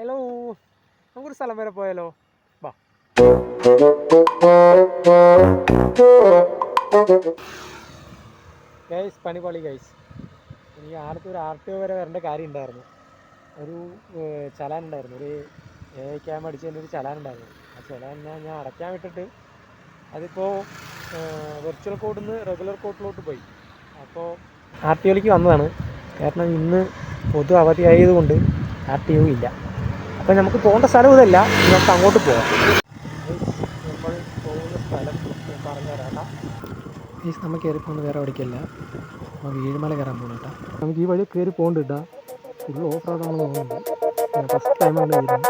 Hello നമുക്കൊരു സ്ഥലം വരെ പോയാലോ? ഗൈസ് പണിപാളി ഗൈസ് എനിക്ക് ആർത്തി ഒരു ആർ ടി ഒ വരെ വരേണ്ട കാര്യം ഉണ്ടായിരുന്നു. ഒരു ചലാൻ ഉണ്ടായിരുന്നു. ഒരു എ ക്യാം അടിച്ചതിന്റെ ഒരു ചലാൻ ഉണ്ടായിരുന്നു. ആ ചലാൻ ഞാൻ അടയ്ക്കാൻ വിട്ടിട്ട് അതിപ്പോൾ വെർച്വൽ കോഡിൽ നിന്ന് റെഗുലർ കോഡിലോട്ട് പോയി. അപ്പോൾ ആർ ടി ഒയിലേക്ക് വന്നതാണ്. കാരണം ഇന്ന് പൊതു അവധിയായതുകൊണ്ട് ആർ ടി ഒ ഇല്ല. അപ്പോൾ നമുക്ക് പോകേണ്ട സ്ഥലം ഇതല്ല. നമുക്ക് അങ്ങോട്ട് പോകാം നമ്മൾ പോകുന്ന സ്ഥലം പറഞ്ഞു പറഞ്ഞുതരാം ഈ നമുക്ക് കയറി പോകുന്നത് വേറെ എവിടേക്കല്ല. നമ്മൾ വീഴുമല കയറാൻ പോകണം കേട്ടോ നമുക്ക് ഈ വഴി കയറി പോകേണ്ട കേട്ടോ ഫുൾ ഓഫ് റോഡാണെന്ന് തോന്നുന്നുണ്ട് ഫസ്റ്റ് ടൈമാണ് വരുന്നത്.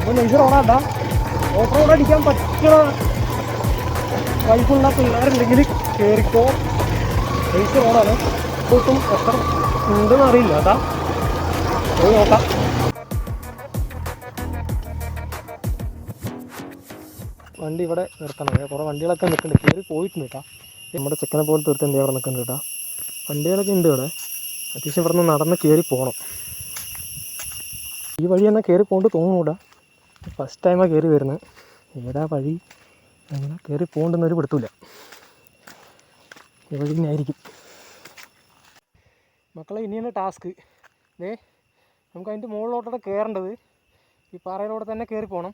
അപ്പോൾ ഓണാട്ടാ ഓഫ് റോഡ് അടിക്കാൻ പറ്റുന്ന വൈഫുള്ള പിള്ളേരുണ്ടെങ്കിൽ കയറിക്കോ പൈസ റോഡാണ് ഒട്ടും എത്ര ഉണ്ടെന്ന് അറിയില്ല അതാ പോയി നോക്കാം. വണ്ടി ഇവിടെ നിർത്തണം. കുറേ വണ്ടികളൊക്കെ നിൽക്കുന്നുണ്ട്. കയറി പോയിട്ട് നിൽക്കാം നമ്മുടെ ചെക്കനെ പോലെ തീർത്ത് അവിടെ നിൽക്കുന്നുണ്ട് കേട്ടോ. വണ്ടികളൊക്കെ ഉണ്ട് ഇവിടെ. അത്യാവശ്യം ഇവിടെ നിന്ന് നടന്ന് കയറി പോകണം. ഈ വഴി തന്നെ കയറി പോകേണ്ട തോന്നുകൂടാ ഫസ്റ്റ് ടൈമാണ് കയറി വരുന്നത്. ഏതാ വഴി? അങ്ങനെ കയറി പോകണ്ടെന്നൊരു പിടുത്തില്ല ഈ വഴി ആയിരിക്കും മക്കളെ ഇനിയാണ് ടാസ്ക്? ഏ നമുക്ക് അതിന്റെ മുകളിലോട്ടാണ് കയറേണ്ടത് ഈ പാറയിലൂടെ തന്നെ കയറി പോകണം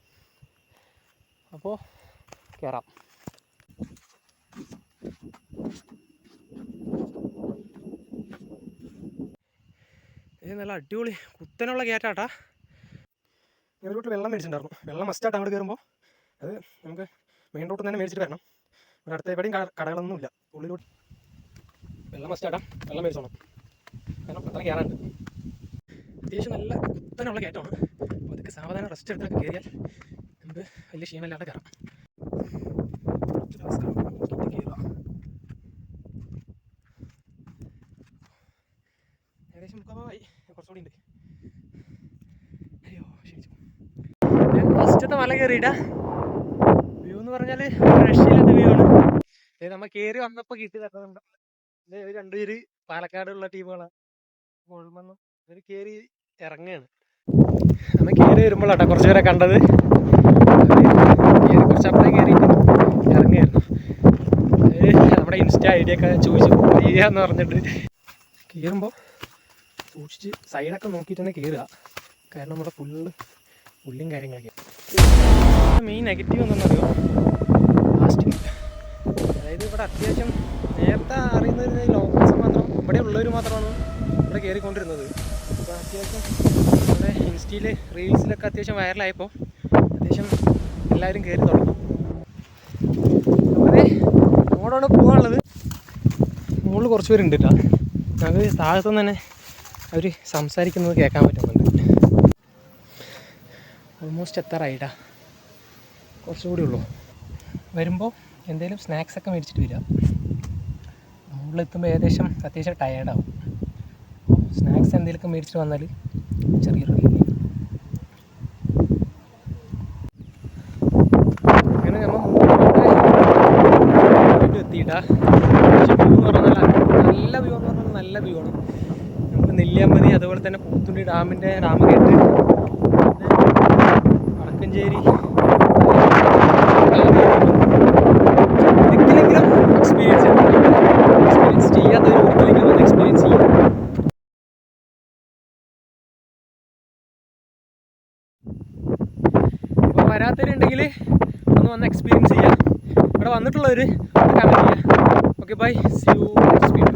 അപ്പോൾ കയറാം ഇത് നല്ല അടിപൊളി കുത്തനുള്ള കയറ്റാട്ടാ ഇതിലോട്ട് വെള്ളം മേടിച്ചിട്ടുണ്ടായിരുന്നു. വെള്ളം മസ്റ്റായിട്ട് അങ്ങോട്ട് കയറുമ്പോൾ അത് നമുക്ക് മെയിൻ റോട്ടിൽ തന്നെ മേടിച്ചിട്ട് വരണം. ഇവിടെ അടുത്ത് എവിടെയും കടകളൊന്നും ഇല്ല ഉള്ളിലോട്ട് വെള്ളം മസ്റ്റാട്ടാ വെള്ളം മേടിച്ചോണം കാരണം അത്ര കയറാണ്ട് അത്യാവശ്യം നല്ല കുത്തനുള്ള കയറ്റമാണ് അപ്പോൾ അതൊക്കെ സാവധാനം റെസ്റ്റ് എടുത്തൊക്കെ കയറിയാൽ നമുക്ക് വലിയ ക്ഷീണമില്ലാതെ കയറാം. ഏകദേശം കുറച്ചുകൂടി ഉണ്ട്. അയ്യോ ഫസ്റ്റത്തെ മല കയറിയിട്ടാ എന്ന് പറഞ്ഞാൽ രക്ഷയില്ലാത്ത വ്യൂ ആണ്. നമ്മ കേറി വന്നപ്പോൾ കിട്ടി തരുന്നുണ്ട് രണ്ടുപേര് പാലക്കാടുള്ള ടീമുകളാണ് മുഴുവൻ ഇവർ കയറി ഇറങ്ങുകയാണ് നമ്മൾ കയറി വരുമ്പോഴാട്ടോ കുറച്ച് പേരെ കണ്ടത്. കയറി കുറച്ച് അപ്പുറം കയറിയിട്ട് ഇറങ്ങുകയായിരുന്നു നമ്മുടെ ഇൻസ്റ്റ ഐ ഡി ഒക്കെ ചോദിച്ചു ചെയ്യാന്ന് പറഞ്ഞിട്ട്. കയറുമ്പോൾ സൂക്ഷിച്ച് സൈഡൊക്കെ നോക്കിയിട്ട് തന്നെ കയറുക കാരണം നമ്മുടെ ഫുള്ള് പുല്ലും കാര്യങ്ങളൊക്കെ മെയിൻ നെഗറ്റീവ് എന്താണെന്നറിയോ ലാസ്റ്റിങ് അതായത് ഇവിടെ അത്യാവശ്യം നേരത്തെ അറിയുന്നത് ലോക്കൽസ് മാത്രം ഇവിടെ ഉള്ളവർ മാത്രമാണ് ഇവിടെ കയറിക്കൊണ്ടിരുന്നത് അപ്പോൾ അത്യാവശ്യം നമ്മുടെ ഇൻസ്റ്റയിൽ റീൽസിലൊക്കെ അത്യാവശ്യം വൈറലായപ്പോൾ അത്യാവശ്യം എല്ലാവരും കയറി തുടങ്ങി. അതെ അങ്ങോട്ടാണ് പോകാനുള്ളത് മുകളിൽ കുറച്ച് പേരുണ്ട് കേട്ടോ ഞങ്ങൾക്ക് താഴത്തുനിന്ന് തന്നെ അവർ സംസാരിക്കുന്നത് കേൾക്കാൻ പറ്റുന്നുണ്ട്. ഓൾമോസ്റ്റ് എത്താറായിട്ടാ കുറച്ചുകൂടി ഉള്ളൂ. വരുമ്പോൾ എന്തെങ്കിലും സ്നാക്സ് ഒക്കെ മേടിച്ചിട്ട് വരിക മുകളിലെത്തുമ്പോൾ ഏകദേശം അത്യാവശ്യം ടയേർഡാവും സ്നാക്സ് എന്തെങ്കിലുമൊക്കെ മേടിച്ചിട്ട് വന്നാൽ ചെറിയൊരു relief. അങ്ങനെ നമ്മൾ നല്ല വ്യൂ എന്ന് പറഞ്ഞാൽ നല്ല വ്യൂ ആണ്. നമുക്ക് നെല്ലിയാമ്പതി അതുപോലെ തന്നെ പൂത്തുണ്ടി ഡാമിന്റെ ഡാം കേട്ട് വടക്കഞ്ചേരി ഒരിക്കലെങ്കിലും എക്സ്പീരിയൻസ് എക്സ്പീരിയൻസ് ചെയ്യാത്തവർ ഒരിക്കലെങ്കിലും ഒന്ന് എക്സ്പീരിയൻസ് ചെയ്യും അപ്പോൾ ഉണ്ടെങ്കിൽ ഒന്ന് വന്ന് എക്സ്പീരിയൻസ് ചെയ്യാം ഇവിടെ വന്നിട്ടുള്ളവർ കമന്റ് ചെയ്യുക. Okay bye see you next